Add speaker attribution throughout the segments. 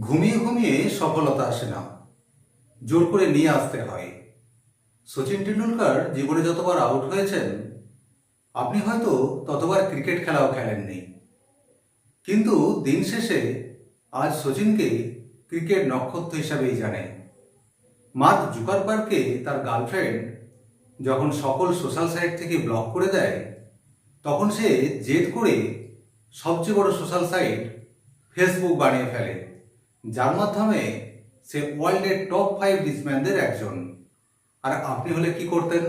Speaker 1: ঘুমিয়ে ঘুমিয়ে সফলতা আসে না। জোর করে নিয়ে আসতে হয়। সচিন টেন্ডুলকার জীবনে যতবার আউট হয়েছেন, আপনি হয়তো ততবার ক্রিকেট খেলাও খেলেননি। কিন্তু দিন শেষে আজ সচিনকে ক্রিকেট নক্ষত্র হিসাবেই জানে। মার্ক জুকারবার্গকে তার গার্লফ্রেন্ড যখন সকল সোশ্যাল সাইট থেকে ব্লক করে দেয়, তখন সে জেদ করে সবচেয়ে বড় সোশ্যাল সাইট ফেসবুক বানিয়ে ফেলে। যার মাধ্যমে সে ওয়ার্ল্ডের টপ ফাইভ রিচম্যানদের একজন। আর আপনি হলে কি করতেন?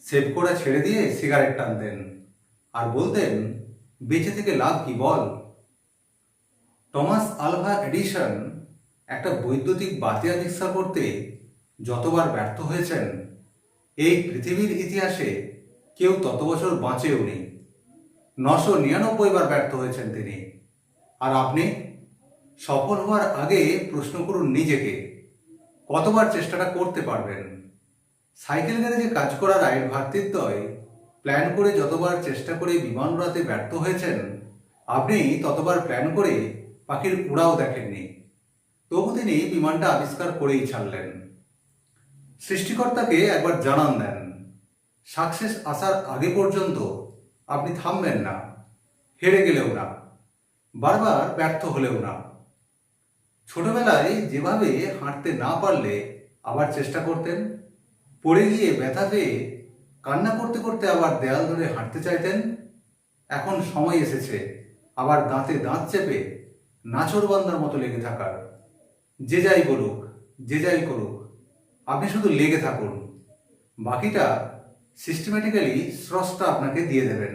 Speaker 1: সেভ করা ছেড়ে দিয়ে সিগারেট টানতেন। আর বলতেন, বেঁচে থেকে লাভ কি বল? টমাস আলভা এডিশন একটা বৈদ্যুতিক বাতি আবিষ্কার করতে যতবার ব্যর্থ হয়েছেন, এই পৃথিবীর ইতিহাসে কেউ তত বছর বাঁচেও নেই। নশো নিরানব্বই বার ব্যর্থ হয়েছেন তিনি। আর আপনি? সফল হওয়ার আগে প্রশ্ন করুন নিজেকে। কতবার চেষ্টাটা করতে পারবেন? সাইকেল গ্যারেজে কাজ করার আইন ভ্রাতৃদ্বয় প্ল্যান করে যতবার চেষ্টা করে বিমান উড়াতে ব্যর্থ হয়েছেন আপনি ততবার প্ল্যান করে পাখির উড়াও দেখেননি। তবু তিনি বিমানটা আবিষ্কার করেই ছাড়লেন। সৃষ্টিকর্তাকে একবার জানান দেন, সাকসেস আসার আগে পর্যন্ত আপনি থামবেন না, হেরে গেলেও না, বারবার ব্যর্থ হলেও না। ছোটবেলায় যেভাবে হাঁটতে না পারলে আবার চেষ্টা করতেন, পড়ে গিয়ে ব্যথা পেয়ে কান্না করতে করতে আবার দেয়াল ধরে হাঁটতে চাইতেন, এখন সময় এসেছে আবার দাঁতে দাঁত চেপে নাচরবান্দার মতো লেগে থাকার। যে যাই বলুক, যে যাই করুক, আপনি শুধু লেগে থাকুন, বাকিটা সিস্টেম্যাটিক্যালি স্রষ্টা আপনাকে দিয়ে দেবেন।